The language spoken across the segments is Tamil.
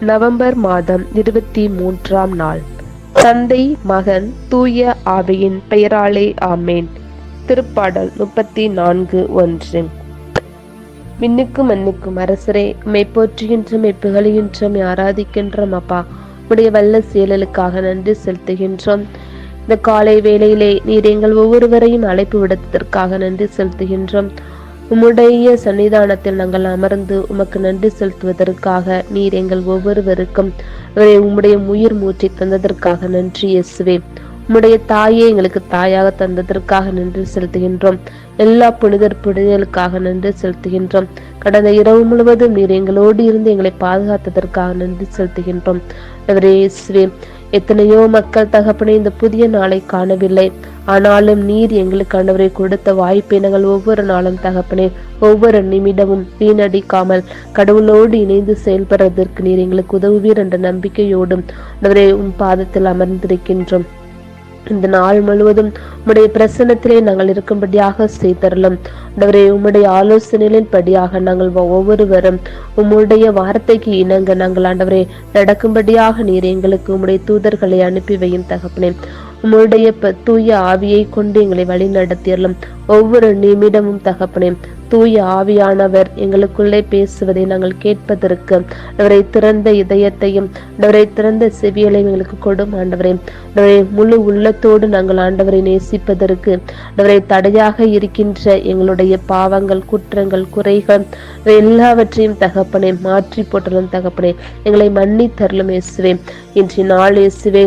நவம்பர் மாதம் இருபத்தி மூன்றாம் நாள். தந்தை மகன் தூய ஆவியின் பெயராலே ஆமேன். திருப்பாடல் முப்பத்தி நான்கு ஒன்று. விண்ணுக்கும் மண்ணுக்கும் அரசரே உம்மை போற்றுகின்ற உம்மை புகழுகின்றோம் ஆராதிக்கின்றோம் அப்பா. உடைய வல்ல செயலுக்காக நன்றி செலுத்துகின்றோம். இந்த காலை வேளையிலே நீர் எங்கள் ஒவ்வொருவரையும் அழைப்பு விடுத்ததற்காக நன்றி செலுத்துகின்றோம். உம்முடைய சன்னிதானத்தில் நாங்கள் அமர்ந்து உமக்கு நன்றி செலுத்துவதற்காக நீர் எங்கள் ஒவ்வொருவருக்கும் அவரை உம்முடைய உயிர் மூச்சை தந்ததற்காக நன்றி இயேசுவே. உம்முடைய தாயை எங்களுக்கு தாயாக தந்ததற்காக நன்றி செலுத்துகின்றோம். எல்லா புனிதர் புனிதர்களுக்காக நன்றி செலுத்துகின்றோம். கடந்த இரவு முழுவதும் நீர் எங்களோடு இருந்து எங்களை பாதுகாத்ததற்காக நன்றி செலுத்துகின்றோம். இயேசுவே எத்தனையோ மக்கள் தகப்பனை இந்த புதிய நாளை காணவில்லை. ஆனாலும் நீர் எங்களுக்கு ஆண்டவரை கொடுத்த வாய்ப்பை நாங்கள் ஒவ்வொரு நாளும் தகப்பனே ஒவ்வொரு நிமிடமும் வீணடிக்காமல் கடவுளோடு இணைந்து செயல்படுறதற்கு நீர் எங்களுக்கு உதவுவீர் என்ற நம்பிக்கையோடும் அவரே உன் பாதத்தில் அமர்ந்திருக்கின்றோம். இந்த நாள் முழுவதும் உம்முடைய பிரசனத்திலே நாங்கள் இருக்கும்படியாக செய்தரலும். ஆண்டவரே உம்முடைய ஆலோசனைகளின் படியாக நாங்கள் ஒவ்வொருவரும் உம்முடைய வார்த்தைக்கு இணங்க நாங்கள் ஆண்டவரே நடக்கும்படியாக நீர் எங்களுக்கு உம்முடைய தூதர்களை அனுப்பி வையும் தகப்பனே. உம்முடைய தூய ஆவியை கொண்டு எங்களை வழி நடத்தியறலும் ஒவ்வொரு நிமிடமும் தகப்பனே. தூய ஆவியானவர் எங்களுக்குள்ளே பேசுவதை நாங்கள் கேட்பதற்கு அவரை திறந்த இதயத்தையும் அவரை திறந்த செவியலையும் எங்களுக்கு கொடும் ஆண்டவரே. அவரை முழு உள்ளத்தோடு நாங்கள் ஆண்டவரை நேசிப்பதற்கு அவரை தடையாக இருக்கின்ற எங்களுடைய பாவங்கள் குற்றங்கள் குறைகள் எல்லாவற்றையும் தகப்பனே மாற்றி போட்டலும் தகப்பனே எங்களை மன்னித்தரலும் இயேசுவே. இன்று நாள் இயேசுவே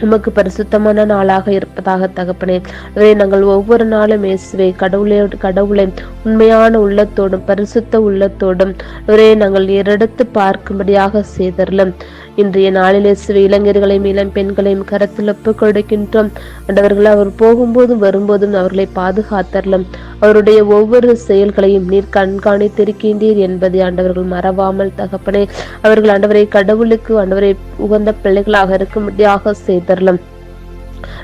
உமக்கு பரிசுத்தமான நாளாக இருப்பதாக தகப்பனே. இவரை நாங்கள் ஒவ்வொரு நாளும் இயேசுவை கடவுளை கடவுளை உண்மையான உள்ளத்தோடும் பரிசுத்த உள்ளத்தோடும் இவரை நாங்கள் இரடுத்து பார்க்கும்படியாக செய்தரலும். இன்றைய நாளில் இயேசுவை இளைஞர்களையும் இளம் பெண்களையும் கரத்தில் ஒப்புக் கொடுக்கின்றோம். அண்டவர்கள் அவர் போகும்போதும் வரும்போதும் அவர்களை பாதுகாத்தரலும். அவருடைய ஒவ்வொரு செயல்களையும் நீர் கண்காணித்திருக்கின்றீர் என்பதை ஆண்டவர்கள் மறவாமல் தகப்பனே. அவர்கள் ஆண்டவரை கடவுளுக்கு ஆண்டவரை உகந்த பிள்ளைகளாக இருக்கும்படியாக செய்தரலாம்.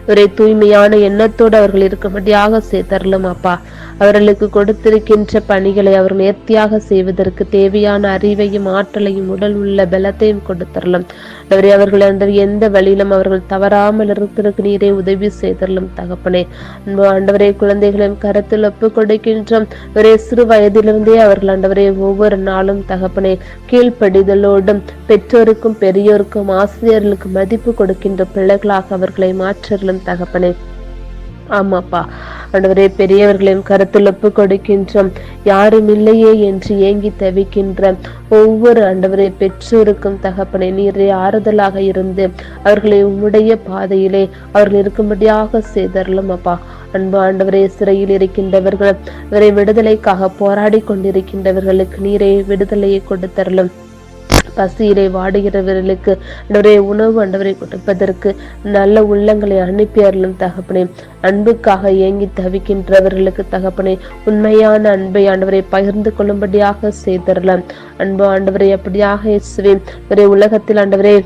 ஒரே தூய்மையான எண்ணத்தோடு அவர்கள் இருக்கும்படியாக செய்தரலும் அப்பா. அவர்களுக்கு கொடுத்திருக்கின்ற பணிகளை அவர் நேர்த்தியாக செய்வதற்கு தேவையான அறிவையும் ஆற்றலையும் உடல் உள்ள பலத்தையும் கொடுத்தரலும். அவரை அவர்கள் அந்த எந்த வழியிலும் அவர்கள் தவறாமல் இருக்கிறதுக்கு நீரே உதவி செய்தரலும் தகப்பனே. அன்பு ஆண்டவரே குழந்தைகளையும் கருத்தில் ஒப்பு கொடுக்கின்றோம். ஒரே சிறு வயதிலிருந்தே அவர்கள் ஆண்டவரே ஒவ்வொரு நாளும் தகப்பனே கீழ்ப்படிதலோடும் பெற்றோருக்கும் பெரியோருக்கும் ஆசிரியர்களுக்கு மதிப்பு கொடுக்கின்ற பிள்ளைகளாக அவர்களை மாற்ற மாற்றலும் தகப்பனே. ஆமாப்பா ஆண்டவரே பெரியவர்களையும் கருத்துழப்பு கொடுக்கின்றோம். யாரும் இல்லையே என்று ஏங்கி தவிக்கின்ற ஒவ்வொரு ஆண்டவரை பெற்றோருக்கும் தகப்பனை நீரே ஆறுதலாக இருந்து அவர்களை உம்முடைய பாதையிலே அவர்கள் இருக்கும்படியாக செய்தரலும் அப்பா அன்பு ஆண்டவரே சிறையில் இருக்கின்றவர்கள் அவரை விடுதலைக்காக போராடி கொண்டிருக்கின்றவர்களுக்கு நீரே விடுதலையை கொடுத்தரலும் பசியிலே வாடுகிறவர்களுக்கு அண்டவரே உணவு அண்டவரை கொடுப்பதற்கு நல்ல உள்ளங்களை அனுப்பி அருளும் தகப்பனே. அன்புக்காக ஏங்கி தவிக்கின்றவர்களுக்கு தகப்பனே உண்மையான அன்பை ஆண்டவரை பகிர்ந்து கொள்ளும்படியாக செய்தரலாம். அன்பு ஆண்டவரை அப்படியாக இயேசுவே. ஒரே உலகத்தில் ஆண்டவரே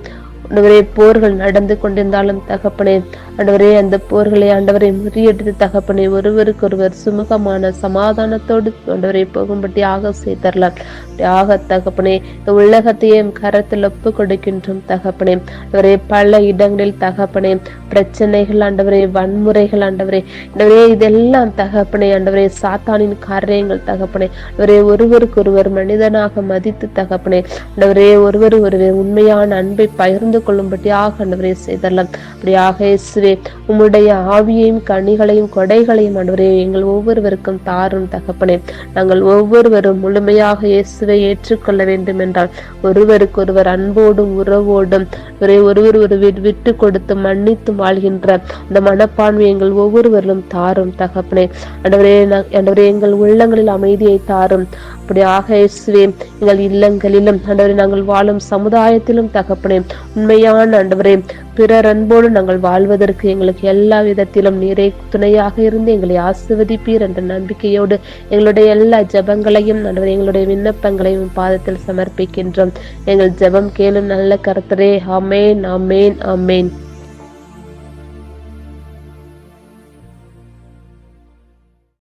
ஆண்டவரே போர்கள் நடந்து கொண்டிருந்தாலும் தகப்பனே ஆண்டவரே அந்த போர்களை ஆண்டவரை முறியடித்து தகப்பனே ஒருவருக்கொருவர் சுமூகமான சமாதானத்தோடு ஆண்டவரை போகும்படியாக செய்தரலாம். ஆக தகப்பனே இந்த உலகத்தையும் கரத்தில் ஒப்பு கொடுக்கின்றோம் தகப்பனே. ஆண்டவரே பல இடங்களில் தகப்பனே பிரச்சனைகள் ஆண்டவரே வன்முறைகள் ஆண்டவரே. ஆண்டவரே இதெல்லாம் தகப்பனே ஆண்டவரே சாத்தானின் காரியங்கள் தகப்பனே. ஆண்டவரே ஒருவருக்கொருவர் மனிதனாக மதித்து தகப்பனே. ஆண்டவரே ஒருவர் ஒருவர் உண்மையான அன்பை பகிர்ந்து கொள்ளும்படியாக ஆண்டவரே செய்தரலாம். அப்படியாக இயேசுவே உம்முடைய ஆவியையும் கனிகளையும் கொடைகளையும் ஆண்டவரே எங்கள் ஒவ்வொருவருக்கும் தாரும் தகப்பனே. நாங்கள் ஒவ்வொருவரும் முழுமையாக இயேசுவை ஏற்றுக்கொள்ள வேண்டும் என்றால் ஒருவருக்கொருவர் அன்போடும் உறவோடும் ஒரே ஒருவர் ஒரு விட்டு கொடுத்து மன்னித்து வாழ்கின்ற அந்த மனப்பான்மை எங்கள் ஒவ்வொருவரிலும் தாரும் தகப்பனே. ஆண்டவரே ஆண்டவரே எங்கள் உள்ளங்களில் அமைதியை தாரும். அப்படியாக இயேசுவே எங்கள் இல்லங்களிலும் ஆண்டவரே நாங்கள் வாழும் சமுதாயத்திலும் தகப்பனே உண்மையான ஆண்டவரே பிறர் அன்போடு நாங்கள் வாழ்வதற்கு எங்களுக்கு எல்லா விதத்திலும் நீரே துணையாக இருந்து எங்களை ஆசிர்வதிப்பீர் என்ற நம்பிக்கையோடு எங்களுடைய எல்லா ஜெபங்களையும் ஆண்டவர் எங்களுடைய விண்ணப்பங்களையும் பாதத்தில் சமர்ப்பிக்கின்றோம். எங்கள் ஜெபம் கேளும் நல்ல கருத்தரே அமேன் அமேன் அமேன்